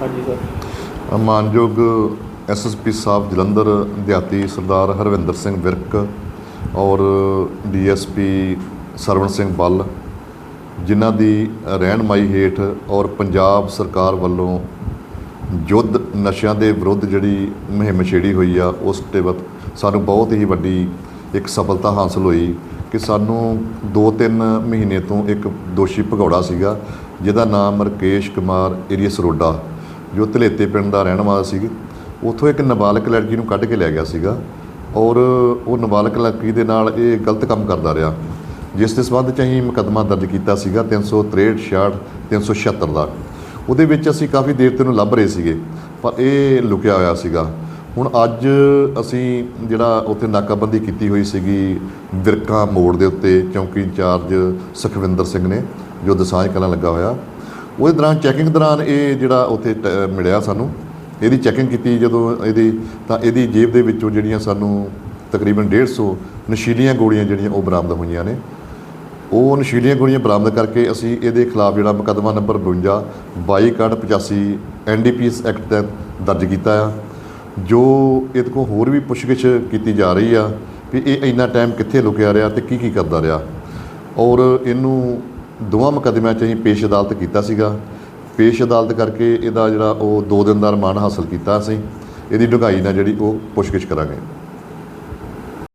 ਹਾਂਜੀ ਸਰ। ਮਾਨਯੋਗ ਐਸਐਸਪੀ ਸਾਹਿਬ ਜਲੰਧਰ ਦਿਹਾਤੀ ਸਰਦਾਰ ਹਰਵਿੰਦਰ ਸਿੰਘ ਵਿਰਕ ਔਰ ਡੀਐਸਪੀ ਸਰਵਣ ਸਿੰਘ ਬੱਲ, ਜਿਨ੍ਹਾਂ ਦੀ ਰਹਿਨਮਾਈ ਹੇਠ ਔਰ ਪੰਜਾਬ ਸਰਕਾਰ ਵੱਲੋਂ ਯੁੱਧ ਨਸ਼ਿਆਂ ਦੇ ਵਿਰੁੱਧ ਜਿਹੜੀ ਮੁਹਿੰਮ ਛੇੜੀ ਹੋਈ ਆ, ਉਸ ਤੇ ਵਕਤ ਸਾਨੂੰ ਬਹੁਤ ਹੀ ਵੱਡੀ ਇੱਕ ਸਫਲਤਾ ਹਾਸਲ ਹੋਈ ਕਿ ਸਾਨੂੰ 2-3 ਮਹੀਨੇ ਤੋਂ ਇੱਕ ਦੋਸ਼ੀ ਭਗੌੜਾ ਸੀਗਾ, ਜਿਹਦਾ ਨਾਮ ਰਕੇਸ਼ ਕੁਮਾਰ ਏਰੀਆ ਸਰੋਡਾ ਜੋ ਧਲੇਤੇ ਪਿੰਡ ਦਾ ਰਹਿਣ ਵਾਲਾ ਸੀ ਉੱਥੋਂ ਇੱਕ ਨਾਬਾਲਗ ਲੜਕੀ ਨੂੰ ਕੱਢ ਕੇ ਲੈ ਗਿਆ ਸੀਗਾ ਔਰ ਉਹ ਨਾਬਾਲਗ ਲੜਕੀ ਦੇ ਨਾਲ ਇਹ ਗਲਤ ਕੰਮ ਕਰਦਾ ਰਿਹਾ, ਜਿਸ ਦੇ ਸਬੰਧ ਚ ਅਸੀਂ ਮੁਕੱਦਮਾ ਦਰਜ ਕੀਤਾ ਸੀਗਾ 363 66 376 ਦਾ। ਉਹਦੇ ਵਿੱਚ ਅਸੀਂ ਕਾਫੀ ਦੇਰ ਤੋਂ ਇਹਨੂੰ ਲੱਭ ਰਹੇ ਸੀਗੇ, ਪਰ ਇਹ ਲੁਕਿਆ ਹੋਇਆ ਸੀਗਾ। ਹੁਣ ਅੱਜ ਅਸੀਂ ਜਿਹੜਾ ਉੱਥੇ ਨਾਕਾਬੰਦੀ ਕੀਤੀ ਹੋਈ ਸੀਗੀ ਵਿਰਕਾ ਮੋੜ ਦੇ ਉੱਤੇ, ਚੌਂਕੀ ਇੰਚਾਰਜ ਸੁਖਵਿੰਦਰ ਸਿੰਘ ਨੇ, ਜੋ ਦਸਾਂਝ ਕਲਾਂ ਲੱਗਾ ਹੋਇਆ ਉਹਦੇ ਦੌਰਾਨ ਚੈਕਿੰਗ ਦੌਰਾਨ ਇਹ ਜਿਹੜਾ ਉੱਥੇ ਟ- ਮਿਲਿਆ ਸਾਨੂੰ। ਇਹਦੀ ਚੈਕਿੰਗ ਕੀਤੀ ਜਦੋਂ ਇਹਦੀ, ਤਾਂ ਇਹਦੀ ਜੇਬ ਦੇ ਵਿੱਚੋਂ ਜਿਹੜੀਆਂ ਸਾਨੂੰ ਤਕਰੀਬਨ 150 ਨਸ਼ੀਲੀਆਂ ਗੋਲੀਆਂ ਜਿਹੜੀਆਂ ਉਹ ਬਰਾਮਦ ਹੋਈਆਂ ਨੇ। ਉਹ ਨਸ਼ੀਲੀਆਂ ਗੋਲੀਆਂ ਬਰਾਮਦ ਕਰਕੇ ਅਸੀਂ ਇਹਦੇ ਖਿਲਾਫ ਜਿਹੜਾ ਮੁਕੱਦਮਾ ਨੰਬਰ 52 2285 ਐਨਡੀਪੀਐਸ ਐਕਟ ਤਹਿਤ ਦਰਜ ਕੀਤਾ ਆ। ਜੋ ਇਹਦੇ ਕੋਲ ਹੋਰ ਵੀ ਪੁੱਛਗਿੱਛ ਕੀਤੀ ਜਾ ਰਹੀ ਆ ਵੀ ਇਹ ਇੰਨਾ ਟਾਈਮ ਕਿੱਥੇ ਲੁਕਿਆ ਰਿਹਾ ਤੇ ਕੀ ਕੀ ਕਰਦਾ ਰਿਹਾ। ਔਰ ਇਹਨੂੰ ਦੋਵਾਂ ਮੁਕੱਦਮਿਆਂ 'ਚ ਅਸੀਂ ਪੇਸ਼ ਅਦਾਲਤ ਕੀਤਾ ਸੀਗਾ। ਪੇਸ਼ ਅਦਾਲਤ ਕਰਕੇ ਇਹਦਾ ਜਿਹੜਾ ਉਹ 2 ਦਿਨ ਦਾ ਰਿਮਾਂਡ ਹਾਸਲ ਕੀਤਾ ਅਸੀਂ। ਇਹਦੀ ਢੁਕਾਈ ਨਾਲ ਜਿਹੜੀ ਉਹ ਪੁੱਛਗਿੱਛ ਕਰਾਂਗੇ।